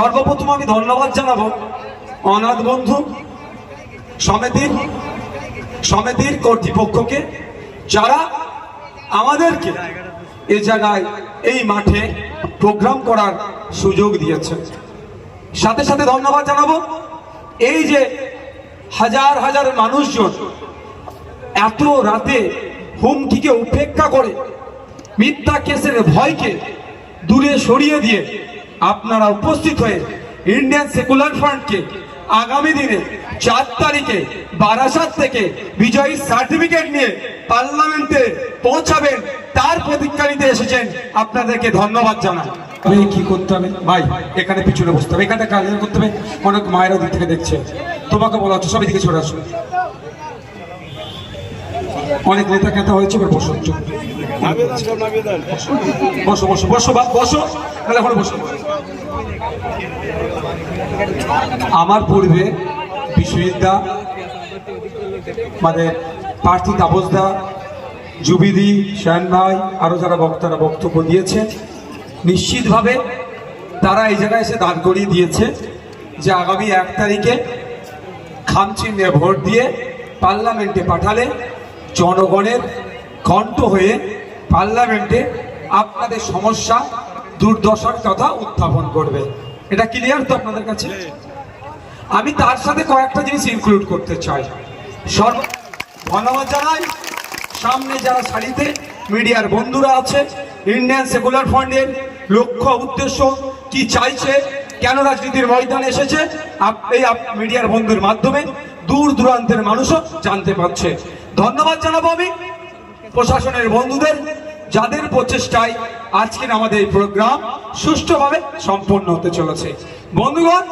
সর্বপ্রথম আমি ধন্যবাদ জানাব অনাথ বন্ধু, সমিতির সমিতির কর্তৃপক্ষকে, যারা আমাদেরকে এ জায়গায়, এই মাঠে প্রোগ্রাম করার সুযোগ দিয়েছে। সাথে সাথে ধন্যবাদ জানাব এই যে হাজার হাজার মানুষজন এত রাতে হুমকিকে উপেক্ষা করে, মিথ্যা কেসের ভয়কে দূরে সরিয়ে দিয়ে আপনারা উপস্থিত হয়ে ইন্ডিয়ান সেকুলার ফ্রন্টকে আগামী দিনে চার তারিখে বারাসাত থেকে বিজয়ী সার্টিফিকেট নিয়ে পার্লামেন্টে পৌঁছাবেন, তার প্রতিজ্ঞা নিতে এসেছেন আপনাদেরকে ধন্যবাদ জানাই। কি করতে হবে? ভাই, এখানে পিছনে বসতে হবে এখানে কাজ করতে হবে। অনেক মায়ের দিক থেকে দেখছে। তোমাকে বলা হচ্ছে সবাই দিকে সরে আসবে অনেক নেতা কেতা হয়েছে, এবার বসো। একটু। বসো বসো বসো বসো। তাহলে বসো। আমার পূর্বে বিশ্ববিদ্যা মানে প্রার্থী তাপসদা জুবিদি শ্যান ভাই, আরও যারা বক্তারা বক্তব্য দিয়েছে নিশ্চিতভাবে তারা এই জায়গায় এসে দাঁড় করিয়ে দিয়েছে যে আগামী এক তারিখে খামচিহ্নে ভোট দিয়ে পার্লামেন্টে পাঠালে জনগণের কণ্ঠ হয়ে পার্লামেন্টে আপনাদের সমস্যা দুর্দশার কথা উত্থাপন করবে। এটা ক্লিয়ার তো আপনাদের কাছে? আমি তার সাথে কয়েকটা জিনিস ইনক্লুড করতে চাই। সর্ব ধন্যবাদ জানাই। সামনে যারা সারিতে মিডিয়ার বন্ধুরা আছে ইন্ডিয়ান সেকুলার ফান্ডের লক্ষ্য উদ্দেশ্য কি চাইছে কেন রাজনীতির ময়দানে এসেছে এই মিডিয়ার বন্ধুর মাধ্যমে দূর দূরান্তের মানুষও জানতে পারছে। ধন্যবাদ জানাব আমি। প্রশাসনের বন্ধুদের, যাদের প্রচেষ্টায় আজকের আমাদের এই প্রোগ্রাম সুষ্ঠুভাবে সম্পন্ন হতে চলেছে। বন্ধুগণ,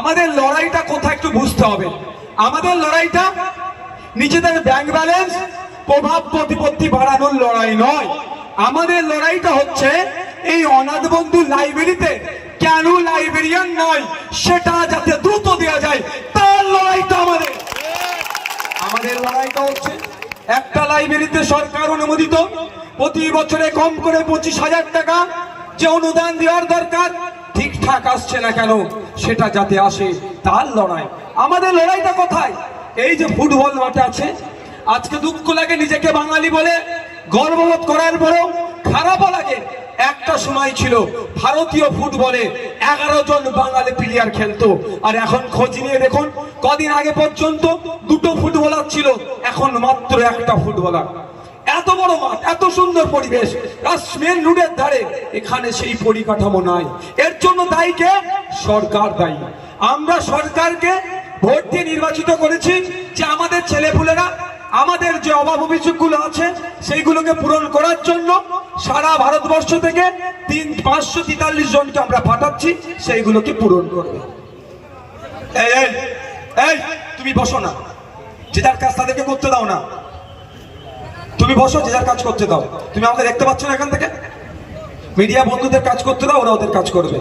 আমাদের লড়াইটা কোথায় একটু বুঝতে হবে। আমাদের লড়াইটা নিজেদের ব্যাংক ব্যালেন্স প্রভাব প্রতিপত্তি বাড়ানোর লড়াই নয়। আমাদের লড়াইটা হচ্ছে এই অনাথ বন্ধু লাইব্রেরিতে কেন লাইব্রেরিয়ান নয়, সেটা যাতে দ্রুত দেওয়া যায়, তার লড়াইটা আমাদের। আমাদের লড়াইটা হচ্ছে একটা লাইব্রেরিতে সরকার অনুমোদিত, প্রতি বছরে কম করে পঁচিশ হাজার টাকা যে অনুদান দেওয়ার দরকার, ঠিকঠাক আসছে না কেন? সেটা যাতে আসে, তার লড়াই। আমাদের লড়াইটা কোথায়? এই যে ফুটবল মাঠে আছে। আজকে দুঃখ লাগে নিজেকে বাঙালি বলে, গর্ববোধ করার পরেও খারাপও লাগে। একটা সময় ছিল, ভারতীয় ফুটবলে এগারো জন বাঙালি প্লেয়ার খেলতো। আর এখন খোঁজ নিয়ে দেখুন কদিন আগে পর্যন্ত দুটো ফুটবলার ছিল, এখন মাত্র একটা ফুটবলার। এত বড় মাঠ, এত সুন্দর পরিবেশ মেন রুটের ধারে, এখানে সেই পরিকাঠামো নাই। এর জন্য দায়ী কে? সরকার দায়ী। আমরা সরকারকে ভোট দিয়ে নির্বাচিত করেছি যে আমাদের ছেলেপুলেরা, আমাদের যে অভাব অভিযোগগুলো আছে, সেইগুলোকে পূরণ করার জন্য সারা ভারতবর্ষ থেকে তিন, পাঁচশো তেতাল্লিশ জনকে আমরা পাঠাচ্ছি, সেইগুলোকে পূরণ করবে। এই, তুমি বসো না। যে যার কাজ তাদেরকে করতে দাও না। তুমি বসো, যে যার কাজ করতে দাও। তুমি আমাকে দেখতে পাচ্ছ না এখান থেকে? মিডিয়া বন্ধুদের কাজ করতে দাও, ওরা ওদের কাজ করবে।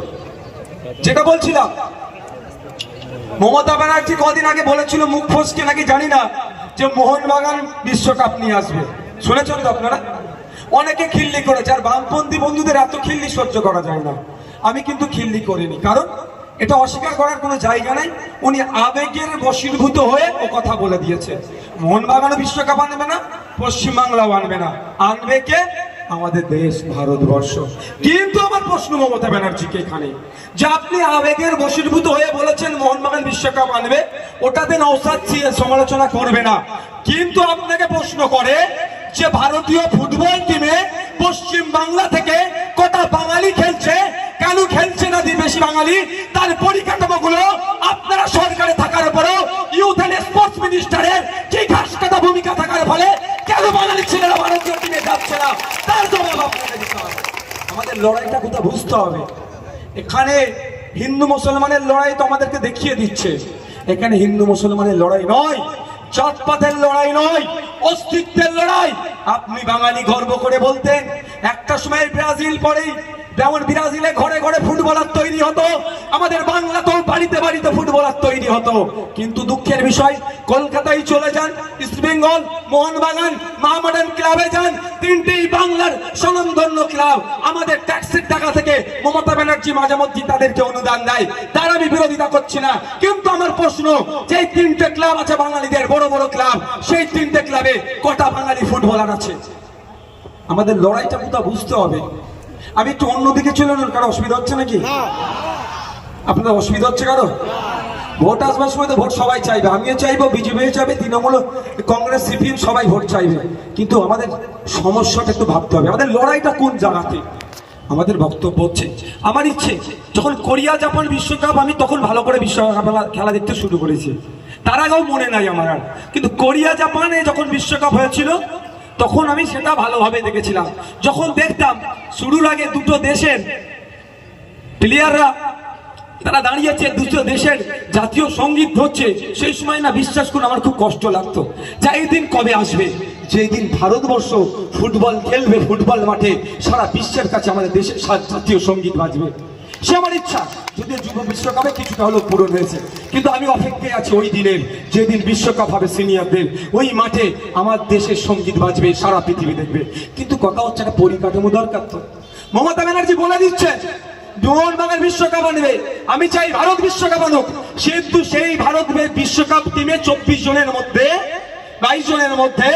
যেটা বলছিলাম, মমতা ব্যানার্জি কদিন আগে বলেছিল, মুখ ফসকে নাকি জানি না যে মোহনবাগান বিশ্বকাপ নিয়ে আসবে। শুনেছেন তো আপনারা? অনেকে খিল্লি করেছে, আর বামপন্থী বন্ধুদের এত খিল্লি সহ্য করা যায় না। আমি কিন্তু খিল্লি করিনি। কারণ এটা অস্বীকার করার কোনো জায়গা নেই। উনি আবেগের বশীভূত হয়ে ও কথা বলে দিয়েছে। মোহনবাগানও বিশ্বকাপ আনবে না, পশ্চিমবাংলাও আনবে না। আনবে কে? আমাদের দেশ, ভারতবর্ষ। কিন্তু আমার প্রশ্ন মমতা ব্যানার্জিকে এখানে, যে আপনি আবেগের বশীভূত হয়ে বলেছেন মোহনবাগান বিশ্বকাপ আনবে, ওটাতে নৌসাদ সমালোচনা করবে না। কিন্তু আপনাকে প্রশ্ন করে যে ভারতীয় ফুটবল টিমে পশ্চিম বাংলা থেকে কটা বাঙালি খেলছে কেন খেলছে না বিদেশি বাঙালি? তার পরিকাঠামোগুলো আপনারা সরকারে থাকার পরেও ইউথ এন্ড স্পোর্টস মিনিস্টারের কি ঘাস কাটা ভূমিকা থাকার ফলে কেন বাঙালি ছেলেরা ভারতীয় টিমে যাচ্ছে না? তার জবাব দিতে হবে। আমাদের লড়াইটা কোথাও বুঝতে হবে? এখানে হিন্দু মুসলমানের লড়াই তো আমাদেরকে দেখিয়ে দিচ্ছে। এখানে হিন্দু মুসলমানের লড়াই নয়, জাতপাতের লড়াই নয়, অস্তিত্বের লড়াই। আপনি বাঙালি গর্ব করে বলতেন, একটা সময় ব্রাজিল পরেই যেমন ব্রাজিলে ঘরে ঘরে ফুটবলার তৈরি হতো, আমাদের বাংলাতেও বাড়িতে বাড়িতে ফুটবলার তৈরি হতো। কিন্তু দুঃখের বিষয়, কলকাতায় চলে যান ইস্ট বেঙ্গল, মোহনবাগান মাহমুদান ক্লাবে যান তিনটি বাংলার স্বনামধন্য ক্লাব। আমাদের ট্যাক্সের টাকা থেকে মমতা ব্যানার্জি মাঝে মধ্যে তাদেরকে অনুদান দেয়। তার আমি বিরোধিতা করছি না। কিন্তু আমার প্রশ্ন যে তিনটে ক্লাব আছে বাঙালিদের, বড় বড় ক্লাব, সেই তিনটে ক্লাবে কটা বাঙালি ফুটবলার আছে? আমাদের লড়াইটা কোথাও বুঝতে হবে। আমি একটু অন্যদিকে চলে যান কারও অসুবিধা হচ্ছে নাকি? আপনাদের অসুবিধা হচ্ছে কারও? ভোট আসবার সময় তো ভোট সবাই চাইবে। আমিও চাইব বিজেপিও চাইবে তৃণমূল কংগ্রেস সিপিএম সবাই ভোট চাইবে। কিন্তু আমাদের সমস্যাটা একটু ভাবতে হবে। আমাদের লড়াইটা কোন জায়গাতে? আমাদের বক্তব্য হচ্ছে আমার ইচ্ছে যখন কোরিয়া জাপান বিশ্বকাপ আমি তখন ভালো করে বিশ্বকাপ খেলা- খেলা দেখতে শুরু করেছি। তার আগেও মনে নাই আমার আর। কিন্তু কোরিয়া জাপানে যখন বিশ্বকাপ হয়েছিল তখন আমি সেটা ভালোভাবে দেখেছিলাম। যখন দেখতাম, শুরুর আগে দুটো দেশের প্লেয়াররা, তারা দাঁড়িয়েছে দুটো দেশের জাতীয় সংগীত হচ্ছে সেই সময় না বিশ্বাস করুন, আমার খুব কষ্ট লাগতো। যা এই দিন কবে আসবে? যেই দিন ভারতবর্ষ ফুটবল খেলবে ফুটবল মাঠে, সারা বিশ্বের কাছে আমাদের দেশের জাতীয় সংগীত বাজবে। সে আমার ইচ্ছা। যদিও যুব বিশ্বকাপে কিছুটা হলেও পূরণ হয়েছে। কিন্তু আমি অপেক্ষায় আছি ওই দিনের, যেদিন বিশ্বকাপ হবে সিনিয়রদের। ওই মাঠে আমার দেশের সংগীত বাজবে, সারা পৃথিবী দেখবে। কিন্তু কথা হচ্ছে একটা পরিকাঠামো দরকার তো। মমতা ব্যানার্জি বলে দিচ্ছে মোহনবাগান বিশ্বকাপ আনবে। আমি চাই ভারত বিশ্বকাপ আনুক। কিন্তু সেই ভারত বিশ্বকাপ টিমে চব্বিশ জনের মধ্যে, বাইশ জনের মধ্যে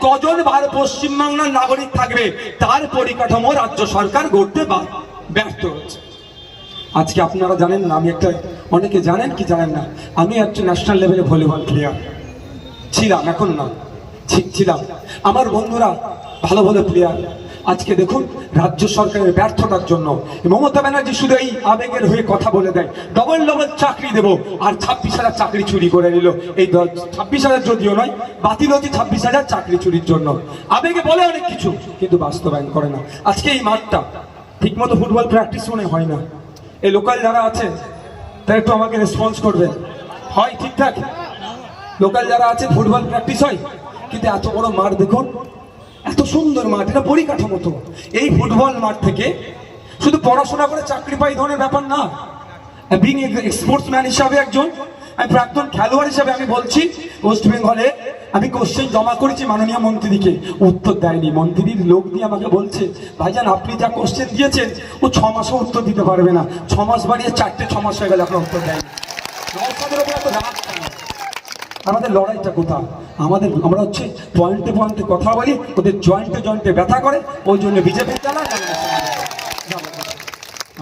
কজন ভারত পশ্চিমবাংলার নাগরিক থাকবে, তার পরিকাঠামো রাজ্য সরকার গড়তে ব্যর্থ হচ্ছে। আজকে আপনারা জানেন না, আমি একটা অনেকে জানেন কি জানেন না, আমি একটা ন্যাশনাল লেভেলে ভলিবল প্লেয়ার ছিলাম, এখন না। ছিলাম। আমার বন্ধুরা ভালো ভালো প্লেয়ার আজকে দেখুন, রাজ্য সরকারের ব্যর্থতার জন্য মমতা ব্যানার্জি শুধু এই আবেগের হয়ে কথা বলে দেয়। ডবল ডবল চাকরি দেবো, আর ছাব্বিশ হাজার চাকরি চুরি করে নিল। এই ছাব্বিশ হাজার যদিও নয়, বাতিল হচ্ছে ছাব্বিশ হাজার চাকরি চুরির জন্য। আবেগে বলে অনেক কিছু, কিন্তু বাস্তবায়ন করে না। আজকে এই মাঠটা ঠিকমতো ফুটবল প্র্যাকটিস মনে হয় না। এই লোকাল যারা আছেন, তারা একটু আমাকে রেসপন্স করবেন। হয় ঠিকঠাক? লোকাল যারা আছে ফুটবল প্র্যাকটিস হয়, কিন্তু এত বড় মাঠ দেখুন, এত সুন্দর মাঠ, এটা পরিকাঠামো তো। এই ফুটবল মাঠ থেকে শুধু পড়াশোনা করে চাকরি পাই ধরনের ব্যাপার না। বিং স্পোর্টসম্যান হিসাবে একজন আমি প্রাক্তন খেলোয়াড় হিসাবে আমি বলছি ওয়েস্ট বেঙ্গলে আমি কোশ্চেন জমা করেছি মাননীয় মন্ত্রীকে উত্তর দেয়নি। মন্ত্রীর লোক দিয়ে আমাকে বলছে, ভাইজান, আপনি যা কোশ্চেন দিয়েছেন, ও ছ মাসও উত্তর দিতে পারবে না। ছ মাস বাড়িয়ে চারটে ছ মাস হয়ে গেলে আপনার উত্তর দেয়নি। আমাদের লড়াইটা কোথা আমাদের, আমরা হচ্ছে পয়েন্টে পয়েন্টে কথা বলি, ওদের জয়েন্টে জয়েন্টে ব্যথা করে, ওই জন্য বিজেপি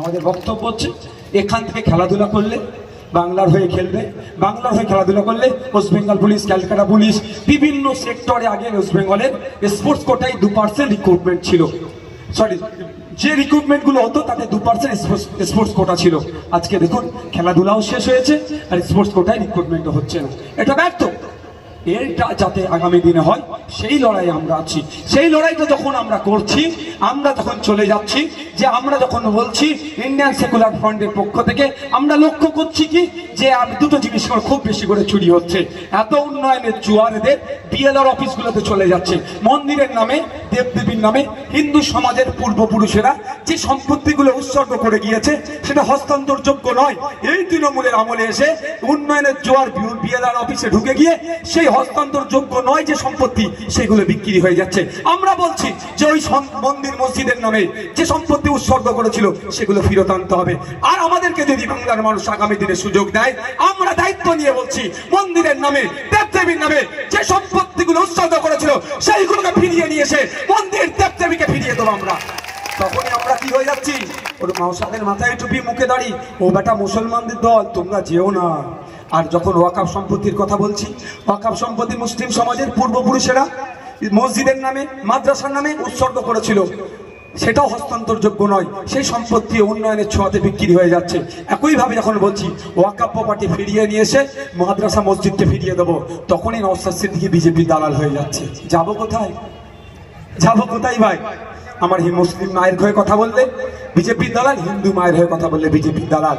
আমাদের বক্তব্য হচ্ছে, এখান থেকে খেলাধুলা করলে বাংলার হয়ে খেলবে। বাংলার হয়ে খেলাধুলা করলে West Bengal police Calcutta police বিভিন্ন সেক্টরে আগে ওয়েস্ট বেঙ্গলের স্পোর্টস কোটায় দু পার্সেন্ট রিক্রুটমেন্ট ছিল। সরি যে রিক্রুটমেন্টগুলো হতো তাতে দু পার্সেন্ট স্পোর্টস কোটা ছিল। আজকে দেখুন, খেলাধুলাও শেষ হয়েছে আর স্পোর্টস কোটায় রিক্রুটমেন্ট হচ্ছে না। এটা ব্যর্থ। এটা যাতে আগামী দিনে হয়, সেই লড়াই আমরা আছি। সেই লড়াইটা যখন আমরা করছি, আমরা যখন চলে যাচ্ছি, যে আমরা যখন বলছি ইন্ডিয়ান সেকুলার ফ্রন্টের পক্ষ থেকে, আমরা লক্ষ্য করছি কি? যে আর দুটো জিনিস খুব বেশি করে চুরি হচ্ছে। এত উন্নয়নের জুয়ারেদের বিএলআর অফিসগুলোতে চলে যাচ্ছে। মন্দিরের নামে, দেবদেবীর নামে, হিন্দু সমাজের পূর্বপুরুষেরা যে সম্পত্তিগুলো উৎসর্গ করে গিয়েছে, সেটা হস্তান্তরযোগ্য নয়। এই তৃণমূলের আমলে এসে উন্নয়নের জোয়ার বিএলআর অফিসে ঢুকে গিয়ে সেই হস্তান্তরযোগ্য নয় যে সম্পত্তি সেগুলো বিক্রি হয়ে যাচ্ছে। আমরা বলছি যে ওই মন্দির মসজিদের নামে যে সম্পত্তি উৎসর্গ করেছিল, সেগুলো ফেরত আনতে হবে। আর আমাদেরকে যদি বাংলার মানুষ আগামী দিনে সুযোগ দেয়, আমরা দায়িত্ব নিয়ে বলছি, মন্দিরের নামে, দেবদেবীর নামে যে সম্পত্তিগুলো উৎসর্গ করেছিল, সেইগুলোকে ফিরিয়ে নিয়ে এসে মন্দির দেবদেবীকে ফিরিয়ে দেবো আমরা। তখনই আমরা কি হয়ে যাচ্ছি? ওর মাওসাদের মাথায় টুপি, মুখে দাঁড়ি, ও বেটা মুসলমানদের দল, তোমরা যেও না। আর যখন ওয়াকাফ সম্পত্তির কথা বলছি, ওয়াকাফ সম্পত্তি মুসলিম সমাজের পূর্বপুরুষেরা মসজিদের নামে, মাদ্রাসার নামে উৎসর্গ করেছিল। সেটাও হস্তান্তরযোগ্য নয়। সেই সম্পত্তি উন্নয়নের ছোঁয়াতে বিক্রি হয়ে যাচ্ছে। একইভাবে যখন বলছি ওয়াকাপ প্রপার্টি ফিরিয়ে নিয়ে এসে মাদ্রাসা মসজিদকে ফিরিয়ে দেবো, তখনই নওসাদ সিদ্দিকি বিজেপি দালাল হয়ে যাচ্ছে। যাব কোথায়? যাব কোথায় ভাই? আমার হি মুসলিম মায়ের হয়ে কথা বললে, বিজেপি দালাল, হিন্দু মায়ের হয়ে কথা বললে বিজেপি দালাল।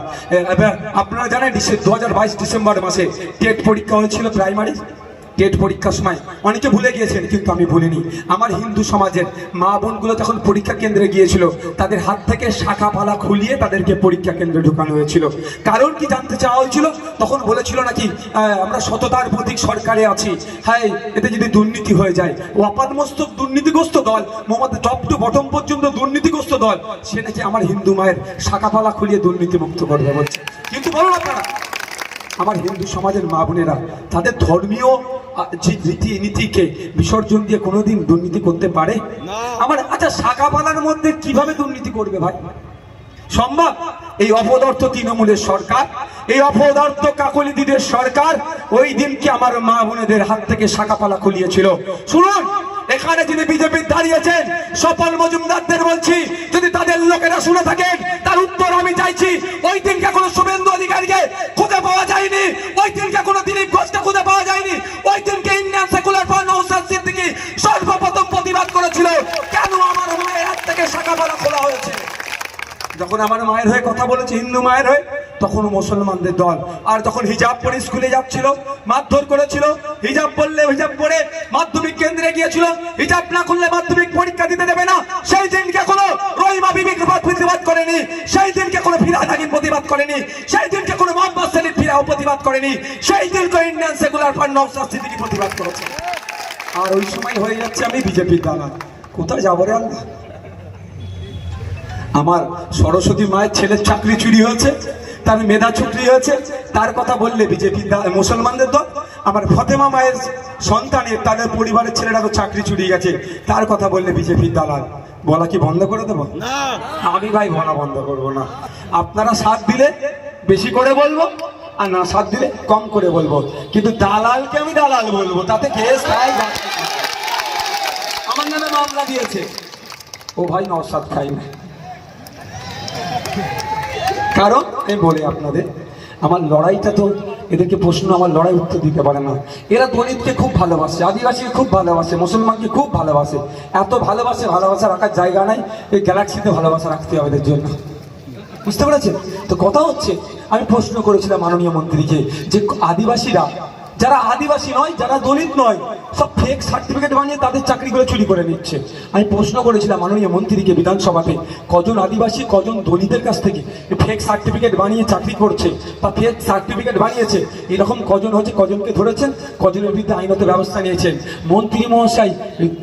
আপনারা জানেন দু হাজার বাইশ ডিসেম্বর মাসে টেট পরীক্ষা হয়েছিল প্রাইমারি। টেট পরীক্ষার সময় অনেকে ভুলে গিয়েছেন, কিন্তু আমি ভুলিনি। আমার হিন্দু সমাজের মা বোনগুলো যখন পরীক্ষা কেন্দ্রে গিয়েছিল, তাদের হাত থেকে শাখা পালা খুলিয়ে তাদেরকে পরীক্ষা কেন্দ্রে ঢুকানো হয়েছিল। কারণ কি জানতে চাওয়া হয়েছিল? তখন বলেছিল নাকি আমরা সততার প্রতীক সরকারে আছি। হ্যাঁ এতে যদি দুর্নীতি হয়ে যায় ও আপাদমস্তক দুর্নীতিগ্রস্ত দল, মোহাম্মদ টপ টু বটম পর্যন্ত দুর্নীতিগ্রস্ত দল, সে নাকি আমার হিন্দু মায়ের শাখা পালা খুলিয়ে দুর্নীতি মুক্ত করবে বলছে। কিন্তু বলুন আপনারা আমার হিন্দু সমাজের মা বোনেরা তাদের ধর্মীয় রীতি নীতিকে বিসর্জন দিয়ে কোনোদিন দুর্নীতি করতে পারে? আমার আচ্ছা শাখা পালার মধ্যে কীভাবে দুর্নীতি করবে ভাই? সম্ভব? এই অপদার্থ তৃণমূলের সরকার এই অপদার্থ কাকলি দিদের সরকার ওই দিনকে আমার মা বোনেদের হাত থেকে শাখাপালা খুলিয়েছিল। শুনুন! এখানে যিনি বিজেপি দাঁড়িয়েছেন, সফল মজুমদারদের বলছি, যদি তাদের লোকেরা শুনে থাকেন, তার উত্তর আমি চাইছি। ওই দিনকে কোনো শুভেন্দু অধিকারীকে খুঁজে পাওয়া যায়নি, ওই দিনকে কোনো দিলীপ ঘোষকে খুঁজে পাওয়া যায়নি, ওই দিনকে Indian secular front Naushad Siddiqui সর্বপ্রথম প্রতিবাদ করেছিল, কেন আমার মায়ের হাত থেকে শাখাপালা খোলা হয়েছে? যখন আমার মায়ের হয়ে কথা বলেছে, হিন্দু মায়ের হয়ে তখন মুসলমানদের দল। আর যখন হিজাব পরে স্কুলে যাচ্ছিল, মারধর করেছিল, হিজাব পড়লে হিজাব পরে মাধ্যমিক কেন্দ্রে গিয়েছিল, হিজাব না করলে মাধ্যমিক পরীক্ষা দিতে দেবে না। সেই দিনকে কোনো রহিমা বিবি প্রতিবাদ করেনি, সেই দিনকে কোনো ফিরাদ হাকিম প্রতিবাদ করেনি, সেই দিনকে কোনো মোহাম্মদ সেলিম ফিরাও প্রতিবাদ করেনি, সেই দিনকে ইন্ডিয়ান সেকুলার ফান্ড সিদ্দিকী প্রতিবাদ করেছে। আর ওই সময় হয়ে যাচ্ছে আমি বিজেপির দালাল। কোথায় যাব রে আল্লাহ? আমার সরস্বতী মায়ের ছেলের চাকরি চুরি হয়েছে। তার মেধা ছুটি হয়েছে তার কথা বললে বিজেপি মুসলমানদের দল। আমার ফতেমা মায়ের সন্তানের তাদের পরিবারের ছেলেরা তো চাকরি চুরি গেছে তার কথা বললে বিজেপির দালাল। বলা কি বন্ধ করে দেবো? আমি ভাই বলা বন্ধ করব না। আপনারা সাথ দিলে বেশি করে বলব আর না সাথ দিলে কম করে বলব। কিন্তু দালালকে আমি দালাল বলব তাতে কেস খাই আমার নামে মামলা দিয়েছে। ও ভাই নসাদ খাই না কারণ আমি বলি আপনাদের, আমার লড়াইটা তো এদেরকে প্রশ্ন, আমার লড়াই উত্তর দিতে পারে না। এরা দলিতকে খুব ভালোবাসে, আদিবাসীকে খুব ভালোবাসে, মুসলমানকে খুব ভালোবাসে। এত ভালোবাসে, ভালোবাসা রাখার জায়গা নাই, এই গ্যালাক্সিতে ভালোবাসা রাখতে হবে এদের জন্য। বুঝতে পেরেছেন? তো কথা হচ্ছে, আমি প্রশ্ন করেছিলাম মাননীয় মন্ত্রীকে যে আদিবাসীরা যারা আদিবাসী নয়, যারা দলিত নয়, সব ফেক সার্টিফিকেট বানিয়ে তাদের চাকরিগুলো চুরি করে নিচ্ছে। আমি প্রশ্ন করেছিলাম মাননীয় মন্ত্রীকে বিধানসভাতে, কজন আদিবাসী, কজন দলিতের কাছ থেকে ফেক সার্টিফিকেট বানিয়ে চাকরি করছে বা ফেক সার্টিফিকেট বানিয়েছে? এরকম কজন হচ্ছে, কজনকে ধরেছেন? কজনের বিরুদ্ধে আইনত ব্যবস্থা নিয়েছেন। মন্ত্রী মহাশয়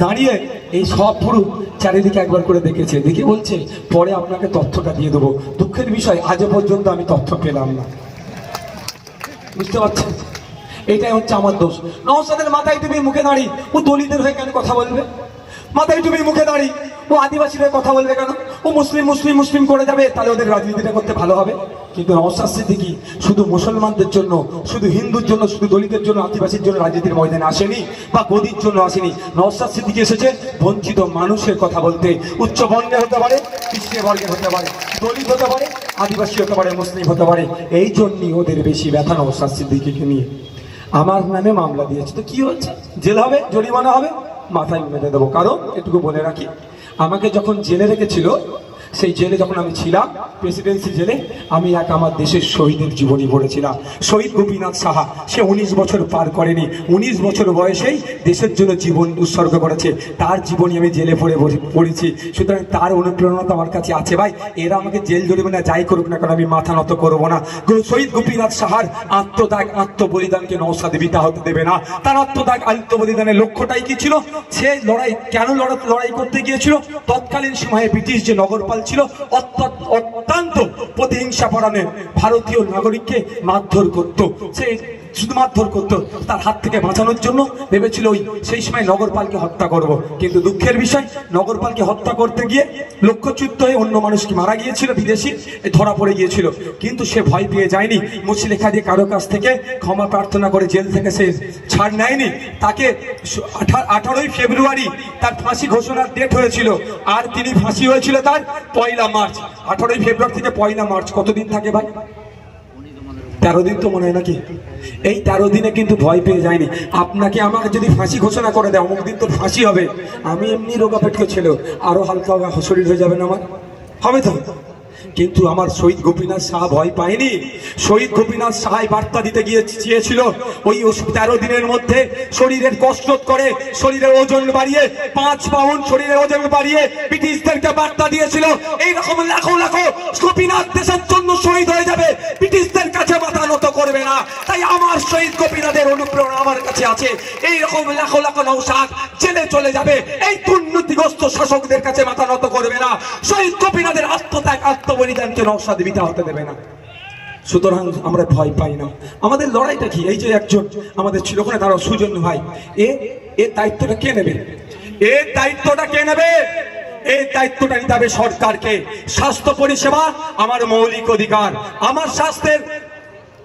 দাঁড়িয়ে এই সব পুরো চারিদিকে একবার করে দেখেছে। দেখে বলছে, পরে আপনাকে তথ্যটা দিয়ে দেবো। দুঃখের বিষয় আজও পর্যন্ত আমি তথ্য পেলাম না। বুঝতে পারছেন? এটাই হচ্ছে আমার দোষ। নওসাদের মাথায় তুমি মুখে দাঁড়ি ও দলিতের হয়ে কেন কথা বলবে? মাথায় তুমি মুখে দাঁড়ি ও আদিবাসীর হয়ে কথা বলবে কেন? ও মুসলিম মুসলিম মুসলিম করে যাবে, তাহলে ওদের রাজনীতিটা করতে ভালো হবে। কিন্তু নওসাদ সিদ্দিকি শুধু মুসলমানদের জন্য, শুধু হিন্দুর জন্য, শুধু দলিতের জন্য, আদিবাসীর জন্য রাজনীতির ময়দানে আসেনি বা গদির জন্য আসেনি। নওসাদ সিদ্দিকি এসেছে বঞ্চিত মানুষের কথা বলতে। উচ্চ হতে পারে বর্গের হতে পারে, দলিত হতে পারে, আদিবাসী হতে পারে, মুসলিম হতে পারে। এই জন্যই ওদের বেশি ব্যথা নওসাদ সিদ্দিকিকে নিয়ে। আমার নামে মামলা দিয়েছে। তো কি হচ্ছে জেল হবে? জরিমানা হবে? মাথায় মেনে দেবো। কারণ, এটুকু বলে রাখি, আমাকে যখন জেলে রেখেছিল সেই জেলে যখন আমি ছিলাম প্রেসিডেন্সি জেলে, আমি এক আমার দেশের শহীদের জীবনী পড়েছিলাম। শহীদ গোপীনাথ সাহা, সে উনিশ বছর পার করেনি। উনিশ বছর বয়সেই দেশের জন্য জীবন উৎসর্গ করেছে। তার জীবনী আমি জেলে পড়ে পড়েছি। সুতরাং তার অনুপ্রেরণা তো আমার কাছে আছে। ভাই, এরা আমাকে জেল জরিমানা যাই করুক না কারণ আমি মাথা নত করব না। শহীদ গোপীনাথ সাহার আত্মত্যাগ, আত্মবলিদানকে নৌসাদে বিতা হতে দেবে না। তার আত্মত্যাগ, আত্মবলিদানের লক্ষ্যটাই কি ছিল? সে লড়াই, কেন লড়া- লড়াই করতে গিয়েছিল? তৎকালীন সময়ে ব্রিটিশ যে নগরপাল ছিল অত্যন্ত প্রতিহিংসা পরাণে ভারতীয় নাগরিককে মারধর করত। সে শুধু মারধর করতো তার হাত থেকে বাঁচানোর জন্য ভেবেছিল ওই সেই সময় নগরপালকে হত্যা করব। কিন্তু দুঃখের বিষয়, নগরপালকে হত্যা করতে গিয়ে লক্ষ্যচ্যুত হয়ে অন্য মানুষকে মারা গিয়েছিল? বিদেশি? ধরা পড়ে গিয়েছিল। কিন্তু সে ভয় পেয়ে যায়নি। মুচলেখা দিয়ে কারও কাছ থেকে ক্ষমা প্রার্থনা করে জেল থেকে সে ছাড় নেয়নি। তাকে আঠারোই ফেব্রুয়ারি তার ফাঁসি ঘোষণার ডেট হয়েছিল। আর তিনি ফাঁসি হয়েছিল তার পয়লা মার্চ। আঠারোই ফেব্রুয়ারি থেকে পয়লা মার্চ। কতদিন থাকে ভাই? তেরো দিন তো মনে হয় নাকি? এই তেরো দিনে কিন্তু ভয় পেয়ে যায়নি। আপনাকে আমাকে যদি ফাঁসি ঘোষণা করে দেয়, অমুক দিন তোর ফাঁসি হবে। আমি এমনি রোগা পেটকে ছিল, আরও হালকা শরীর হয়ে যাবে না আমার। হবে তো? কিন্তু আমার শহীদ গোপীনাথ সাহা ভয় পায়নি। শহীদ গোপীনাথ সাহাই বার্তা দিতে গিয়ে চেয়েছিল, ওই তেরো দিনের মধ্যে শরীরের কসরত করে, শরীরের ওজন বাড়িয়ে, পাঁচ পাউন্ড শরীরের ওজন বাড়িয়ে ব্রিটিশদেরকে বার্তা দিয়েছিল, এইরকম লাখো লাখো গোপীনাথ দেশের জন্য শহীদ হয়ে যাবে। ব্রিটিশদের নত করবে না। তাই আমার শহীদ গোপীনাথের অনুপ্রেরণা আমার কাছে আছে। এইরকম লাখো লাখো নৌসাদ জেলে চলে যাবে। এই দুর্নীতিগ্রস্ত শাসকদের কাছে মাথা নত করবে না। শহীদ গোপীনাথের আত্মত্যাগ, আত্মবলিদানকে নৌসাদ বিতা হতে দেবে না। সুতরাং আমরা ভয় পাই না। আমাদের লড়াইটা কি? এই যে একজন আমাদের ছিল ওখানে, তারা সুজন ভাই। এ এর দায়িত্বটা কে নেবে? এর দায়িত্বটা কে নেবে? এই দায়িত্বটা নিতে হবে সরকারকে। স্বাস্থ্য পরিষেবা আমার মৌলিক অধিকার। আমার স্বাস্থ্যের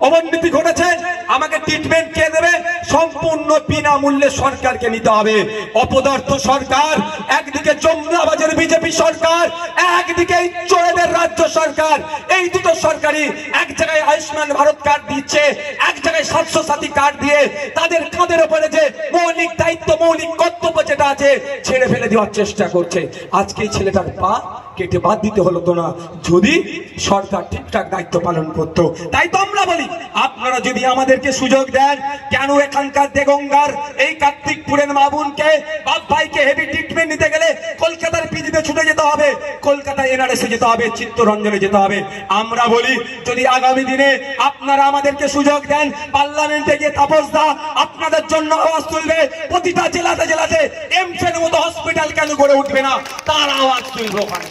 অবনতি ঘটেছে, আমাকে ট্রিটমেন্ট কে দেবে? সম্পূর্ণ বিনামূল্যে সরকারকে নিতে হবে। অপদার্থ সরকার, একদিকে জমনাবাজের বিজেপি সরকার, একদিকে চোরেদের রাজ্য সরকার। এই দুটো সরকারই এক জায়গায় আয়ুষ্মান ভারত কার্ড দিচ্ছে, এক জায়গায় স্বাস্থ্য সাথী কার্ড দিয়ে তাদের কাঁধের উপরে যে মৌলিক দায়িত্ব, মৌলিক কর্তব্য যেটা আছে, ছেড়ে ফেলে দেওয়ার চেষ্টা করছে। আজকে ছেলেটার পা কেটে বাদ দিতে হলো তো না। যদি সরকার ঠিকঠাক দায়িত্ব পালন করতো, তাই তো আমরা বলি, আপনারা যদি আমাদেরকে সুযোগ দেন, কেন এখানকার দেগঙ্গার, এই কার্তিকপুরের মাবুনকে বাপ ভাইকে হেভি ট্রিটমেন্ট নিতে গেলে কলকাতার পিজিতে ছুটে যেতে হবে, কলকাতায় এনআরএসে যেতে হবে, চিত্তরঞ্জনে যেতে হবে। আমরা বলি, যদি আগামী দিনে আপনারা আমাদেরকে সুযোগ দেন, পার্লামেন্টে গিয়ে তাপস দা আপনাদের জন্য আওয়াজ তুলবে, প্রতিটা জেলাতে জেলাতে এমসের মতো হসপিটাল কেন গড়ে উঠবে না? তার আওয়াজ তুলবে ওখানে।